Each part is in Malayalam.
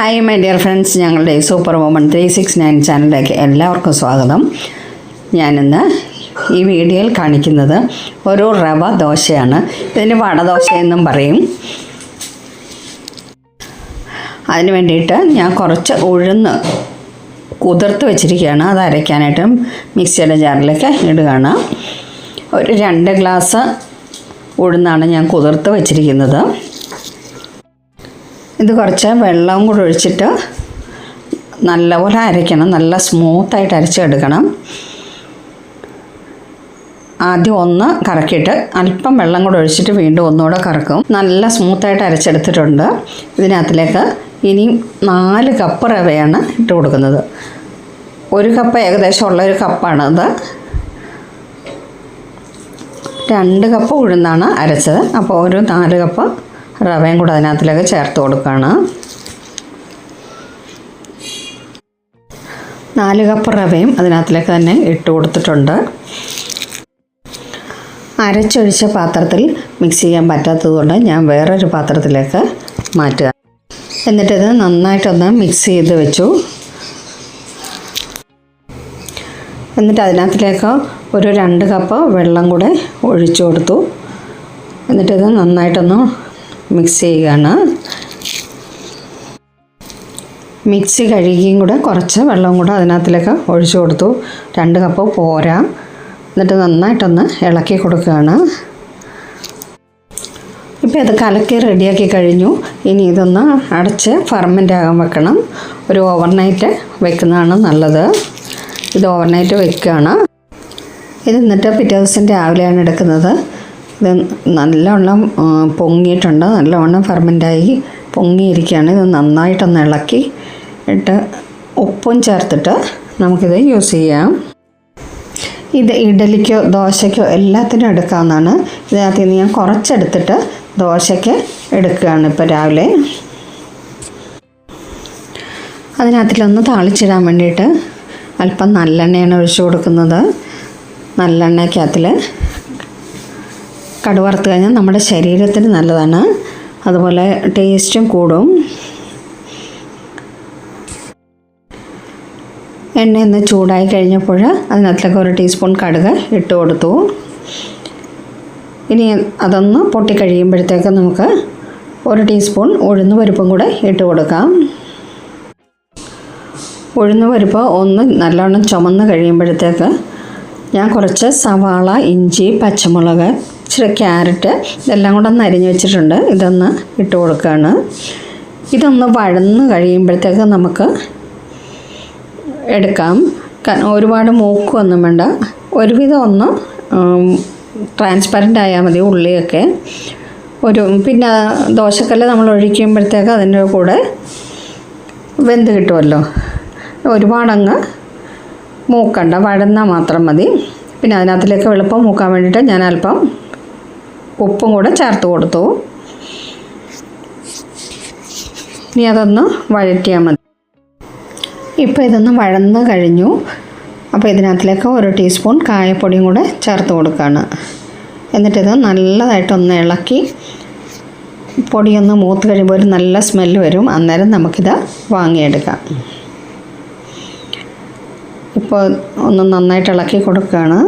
ഹായ് മൈ ഡിയർ ഫ്രണ്ട്സ് ഞങ്ങളുടെ super woman three six nine ചാനലിലേക്ക് എല്ലാവർക്കും സ്വാഗതം. ഞാനിന്ന് ഈ വീഡിയോയിൽ കാണിക്കുന്നത് ഒരു റവ ദോശയാണ്. ഇതിന് വടദോശ എന്നും പറയും. അതിന് വേണ്ടിയിട്ട് ഞാൻ കുറച്ച് ഉഴുന്ന് കുതിർത്ത് വെച്ചിരിക്കുകയാണ്. അത് അരയ്ക്കാനായിട്ട് മിക്സിയുടെ ജാറിലേക്ക് ഇടുകയാണ്. ഒരു രണ്ട് ഗ്ലാസ് ഉഴുന്നാണ് ഞാൻ കുതിർത്ത് വെച്ചിരിക്കുന്നത്. ഇത് കുറച്ച് വെള്ളവും കൂടെ ഒഴിച്ചിട്ട് നല്ലപോലെ അരയ്ക്കണം. നല്ല സ്മൂത്തായിട്ട് അരച്ചെടുക്കണം. ആദ്യം ഒന്ന് കറക്കിയിട്ട് അല്പം വെള്ളം കൂടെ ഒഴിച്ചിട്ട് വീണ്ടും ഒന്നുകൂടെ കറക്കും. നല്ല സ്മൂത്തായിട്ട് അരച്ചെടുത്തിട്ടുണ്ട്. ഇതിനകത്തിലേക്ക് ഇനിയും നാല് കപ്പ് റവയാണ് ഇട്ട് കൊടുക്കുന്നത്. ഒരു കപ്പ് ഏകദേശം ഉള്ള ഒരു കപ്പാണ് അത് രണ്ട് കപ്പ് ഉഴുന്നാണ് അരച്ചത്. അപ്പോൾ ഒരു നാല് കപ്പ് റവയും കൂടെ അതിനകത്തിലേക്ക് ചേർത്ത് കൊടുക്കുകയാണ് നാല് കപ്പ് റവയും അതിനകത്തിലേക്ക് തന്നെ ഇട്ട് കൊടുത്തിട്ടുണ്ട്. അരച്ചൊഴിച്ച പാത്രത്തിൽ മിക്സ് ചെയ്യാൻ പറ്റാത്തതുകൊണ്ട് ഞാൻ വേറൊരു പാത്രത്തിലേക്ക് മാറ്റുക. എന്നിട്ടിത് നന്നായിട്ടൊന്ന് മിക്സ് ചെയ്ത് വെച്ചു. എന്നിട്ട് അതിനകത്തിലേക്ക് ഒരു രണ്ട് കപ്പ് വെള്ളം കൂടെ ഒഴിച്ചു കൊടുത്തു. എന്നിട്ടിത് നന്നായിട്ടൊന്ന് മിക്സ് ചെയ്യുകയാണ്. മിക്സി കഴുകിയും കൂടെ കുറച്ച് വെള്ളവും കൂടെ അതിനകത്തിലേക്ക് ഒഴിച്ചു കൊടുത്തു. രണ്ട് കപ്പ് പോരാ. എന്നിട്ട് നന്നായിട്ടൊന്ന് ഇളക്കി കൊടുക്കുകയാണ്. ഇപ്പോൾ ഇത് കലക്കി റെഡിയാക്കി കഴിഞ്ഞു. ഇനി ഇതൊന്ന് അടച്ച് ഫർമെന്റ് ആകാൻ വെക്കണം. ഒരു ഓവർനൈറ്റ് വെക്കുന്നതാണ് നല്ലത്. ഇത് ഓവർനൈറ്റ് വെക്കുകയാണ്. ഇത് എന്നിട്ട് പിറ്റേ ദിവസം രാവിലെയാണ് എടുക്കുന്നത്. ഇത് നല്ലവണ്ണം പൊങ്ങിയിട്ടുണ്ട്. നല്ലവണ്ണം ഫെർമെന്റായി പൊങ്ങിയിരിക്കുകയാണ്. ഇത് നന്നായിട്ടൊന്ന് ഇളക്കി ഇട്ട് ഉപ്പും ചേർത്തിട്ട് നമുക്കിത് യൂസ് ചെയ്യാം. ഇത് ഇഡലിക്കോ ദോശയ്ക്കോ എല്ലാത്തിനും എടുക്കാവുന്നതാണ്. ഇതിനകത്ത് നിന്ന് ഞാൻ കുറച്ചെടുത്തിട്ട് ദോശയ്ക്ക് എടുക്കുകയാണ് ഇപ്പോൾ രാവിലെ. അതിനകത്തിലൊന്ന് താളിച്ചിടാൻ വേണ്ടിയിട്ട് അല്പം നല്ലെണ്ണയാണ് ഒഴിച്ചു കൊടുക്കുന്നത്. നല്ലെണ്ണയ്ക്കകത്തിൽ കടുവറുത്ത് കഴിഞ്ഞാൽ നമ്മുടെ ശരീരത്തിന് നല്ലതാണ്. അതുപോലെ ടേസ്റ്റും കൂടും. എണ്ണ ഒന്ന് ചൂടായി കഴിഞ്ഞപ്പോൾ അതിനകത്തേക്ക് ഒരു ടീസ്പൂൺ കടുക് ഇട്ട് കൊടുത്തു. ഇനി അതൊന്ന് പൊട്ടിക്കഴിയുമ്പോഴത്തേക്ക് നമുക്ക് ഒരു ടീസ്പൂൺ ഉഴുന്ന് പരിപ്പും കൂടെ ഇട്ട് കൊടുക്കാം. ഉഴുന്ന് പരിപ്പ് ഒന്ന് നല്ലോണം ചുമന്ന് കഴിയുമ്പോഴത്തേക്ക് ഞാൻ കുറച്ച് സവാള ഇഞ്ചി പച്ചമുളക് ഇച്ചിരി ക്യാരറ്റ് ഇതെല്ലാം കൂടെ ഒന്ന് അരിഞ്ഞ് വെച്ചിട്ടുണ്ട്. ഇതൊന്ന് ഇട്ട് കൊടുക്കുകയാണ് ഇതൊന്ന് വഴന്ന് കഴിയുമ്പോഴത്തേക്ക് നമുക്ക് എടുക്കാം. ഒരുപാട് മൂക്കൊന്നും വേണ്ട. ഒരുവിധം ഒന്ന് ട്രാൻസ്പെറന്റ് ആയാൽ മതി ഉള്ളിയൊക്കെ. ഒരു പിന്നെ ദോശക്കല്ല് നമ്മൾ ഒഴിക്കുമ്പോഴത്തേക്ക് അതിന്റെ കൂടെ വെന്ത് കിട്ടുമല്ലോ. ഒരുപാടങ്ങ് മൂക്കണ്ട വഴന്നാൽ മാത്രം മതി. പിന്നെ അതിനകത്തിലേക്ക് എളുപ്പം മൂക്കാൻ വേണ്ടിയിട്ട് ഞാൻ അല്പം ഉപ്പും കൂടെ ചേർത്ത് കൊടുത്തു. ഇനി അതൊന്ന് വഴറ്റിയാൽ മതി. ഇപ്പോൾ ഇതൊന്ന് വഴന്ന് കഴിഞ്ഞു. അപ്പോൾ ഇതിനകത്തിലേക്ക് ഒരു ടീസ്പൂൺ കായപ്പൊടിയും കൂടെ ചേർത്ത് കൊടുക്കുകയാണ് എന്നിട്ടിത് നല്ലതായിട്ടൊന്ന് ഇളക്കി പൊടിയൊന്ന് മൂത്ത് കഴിയുമ്പോൾ ഒരു നല്ല സ്മെല്ല് വരും. അന്നേരം നമുക്കിത് വാങ്ങിയെടുക്കാം. ഇപ്പോൾ ഒന്ന് നന്നായിട്ട് ഇളക്കി കൊടുക്കുകയാണ്.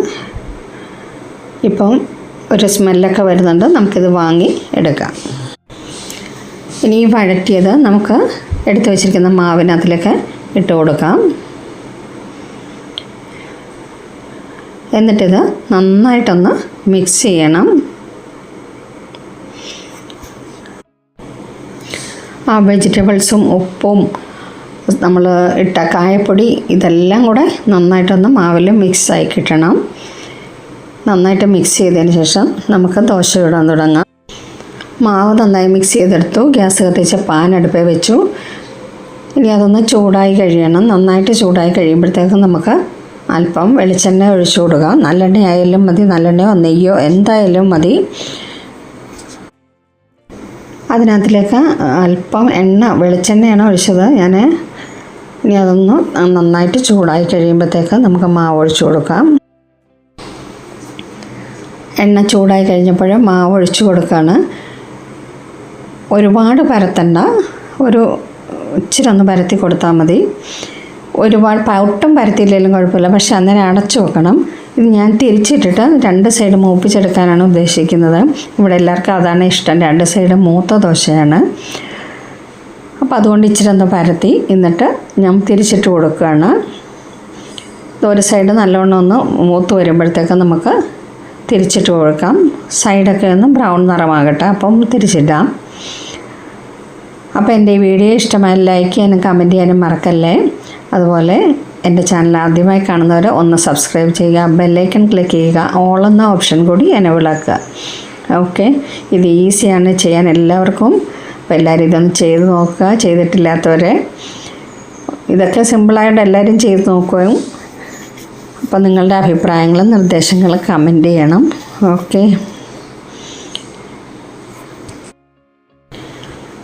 ഇപ്പം ഒരു സ്മെല്ലൊക്കെ വരുന്നുണ്ട്. നമുക്കിത് വാങ്ങി എടുക്കാം. ഇനി ഈ വഴറ്റിയത് നമുക്ക് എടുത്തു വച്ചിരിക്കുന്ന മാവിനകത്തിലേക്ക് ഇട്ട് കൊടുക്കാം. എന്നിട്ടിത് നന്നായിട്ടൊന്ന് മിക്സ് ചെയ്യണം. ആ വെജിറ്റബിൾസും ഉപ്പും നമ്മൾ ഇട്ട കായപ്പൊടി ഇതെല്ലാം കൂടെ നന്നായിട്ടൊന്ന് മാവിൽ മിക്സായി കിട്ടണം. നന്നായിട്ട് മിക്സ് ചെയ്തതിന് ശേഷം നമുക്ക് ദോശ ഇടാൻ തുടങ്ങാം. മാവ് നന്നായി മിക്സ് ചെയ്തെടുത്തു. ഗ്യാസ് കത്തിച്ച് പാൻ അടുപ്പേ വെച്ചു. ഇനി അതൊന്ന് ചൂടായി കഴിയണം. നന്നായിട്ട് ചൂടായി കഴിയുമ്പോഴത്തേക്കും നമുക്ക് അല്പം വെളിച്ചെണ്ണ ഒഴിച്ചു കൊടുക്കുക നല്ലെണ്ണ ആയാലും മതി. നല്ലെണ്ണയോ നെയ്യോ എന്തായാലും മതി. അതിനകത്തിലേക്ക് അല്പം എണ്ണ വെളിച്ചെണ്ണയാണ് ഒഴിച്ചത്. ഞാൻ ഇനി അതൊന്ന് നന്നായിട്ട് ചൂടായി കഴിയുമ്പോഴത്തേക്ക് നമുക്ക് മാവ് ഒഴിച്ചു കൊടുക്കാം. എണ്ണ ചൂടായി കഴിഞ്ഞപ്പോൾ മാവ് ഒഴിച്ചു കൊടുക്കുകയാണ് ഒരുപാട് പരത്തണ്ട. ഒരു ഇച്ചിരി ഒന്ന് പരത്തി കൊടുത്താൽ മതി. ഒരുപാട് ഒട്ടും പരത്തിയില്ലെങ്കിലും കുഴപ്പമില്ല. പക്ഷെ അന്നേരം അടച്ചു വെക്കണം. ഇത് ഞാൻ തിരിച്ചിട്ടിട്ട് രണ്ട് സൈഡ് മൂപ്പിച്ചെടുക്കാനാണ് ഉദ്ദേശിക്കുന്നത്. ഇവിടെ എല്ലാവർക്കും അതാണ് ഇഷ്ടം. രണ്ട് സൈഡ് മൂത്ത ദോശയാണ്. അപ്പോൾ അതുകൊണ്ട് ഇച്ചിരി ഒന്ന് പരത്തി എന്നിട്ട് ഞാൻ തിരിച്ചിട്ട് കൊടുക്കുകയാണ്. ഒരു സൈഡ് നല്ലോണം ഒന്ന് മൂത്ത് വരുമ്പോഴത്തേക്ക് നമുക്ക് തിരിച്ചിട്ട് കൊടുക്കാം. സൈഡൊക്കെ ഒന്ന് ബ്രൗൺ നിറമാകട്ടെ. അപ്പം തിരിച്ചിടാം. അപ്പോൾ എന്റെ ഈ വീഡിയോ ഇഷ്ടമായി ലൈക്ക് ചെയ്യാനും കമന്റ് ചെയ്യാനും മറക്കല്ലേ? അതുപോലെ എന്റെ ചാനൽ ആദ്യമായി കാണുന്നവർ ഒന്ന് സബ്സ്ക്രൈബ് ചെയ്യുക ബെല്ലൈക്കൺ ക്ലിക്ക് ചെയ്യുക ഓൾ എന്ന ഓപ്ഷൻ കൂടി എനേബിൾ ആക്കുക. ഓക്കെ ഇത് ഈസിയാണ് ചെയ്യാൻ എല്ലാവർക്കും. അപ്പോൾ എല്ലാവരും ഇതൊന്ന് ചെയ്ത് നോക്കുക. ചെയ്തിട്ടില്ലാത്തവരെ ഇതൊക്കെ സിമ്പിളായിട്ട് എല്ലാവരും ചെയ്ത് നോക്കുകയും അപ്പോൾ നിങ്ങളുടെ അഭിപ്രായങ്ങളും നിർദ്ദേശങ്ങളും കമന്റ് ചെയ്യണം. ഓക്കെ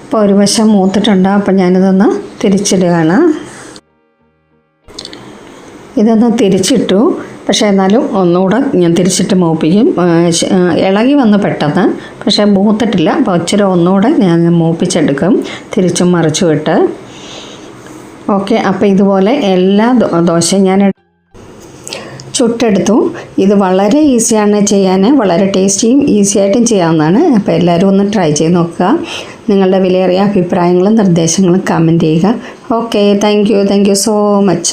അപ്പോൾ ഒരു വശം മൂത്തിട്ടുണ്ട് അപ്പോൾ ഞാനിതൊന്ന് തിരിച്ചിടുകയാണ്. ഇതൊന്ന് തിരിച്ചിട്ടു. പക്ഷേ എന്നാലും ഒന്നുകൂടെ ഞാൻ തിരിച്ചിട്ട് മൂപ്പിക്കും ഇളകി വന്ന് പെട്ടെന്ന് പക്ഷേ മൂത്തിട്ടില്ല. അപ്പോൾ ഇച്ചിരി ഒന്നുകൂടെ ഞാൻ മൂപ്പിച്ചെടുക്കും. തിരിച്ചും മറിച്ചും ഇട്ട്. ഓക്കെ അപ്പോൾ ഇതുപോലെ എല്ലാ ദോശയും ഞാൻ ചുട്ടെടുത്തു. ഇത് വളരെ ഈസിയാണ് ചെയ്യാൻ വളരെ ടേസ്റ്റിയും ഈസി ആയിട്ടും ചെയ്യാവുന്നതാണ്. അപ്പോൾ എല്ലാവരും ഒന്ന് ട്രൈ ചെയ്ത് നോക്കുക. നിങ്ങളുടെ വിലയേറിയ അഭിപ്രായങ്ങളും നിർദ്ദേശങ്ങളും കമന്റ് ചെയ്യുക. Okay thank you thank you so much